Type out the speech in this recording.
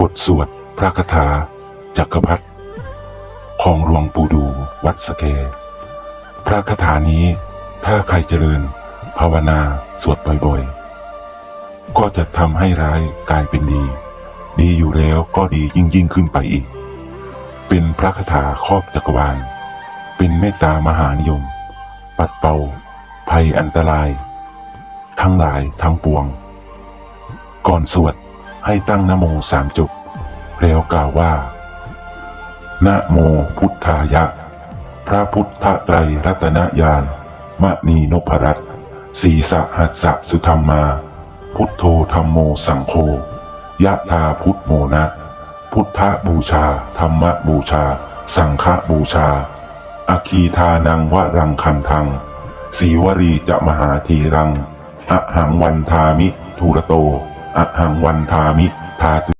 บทสวดพระคาถา จักรพรรดิของหลวงปู่ดูวัดสะแกพระคาถานี้ถ้าใครเจริญ ภาวนาสวดบ่อยๆ ก็จะทำให้ร้ายกลายเป็นดี ดีอยู่แล้วก็ดียิ่งยิ่งขึ้นไปอีก เป็นพระคาถาครอบจักรวาล เป็นเมตตามหานิยม ปัดเป่า ภัยอันตราย ทั้งหลายทั้งปวง ก่อนสวด ให้ตั้งนโมสามจบแล้วกล่าวว่า นะโมพุทธายะ พระพุทธไตรรัตนญาณมณีนพรัตสีสะหัสสะสุธรรมา พุทโธธรรมโมสังโฆยะธาพุทโมนะ พุทธบูชา ธรรมบูชา สังฆบูชา อคีทานังวะรังคันทัง สีวรีจะมหาทีรังอหังวันทามิทูระโต อหังวันทามิทาตุ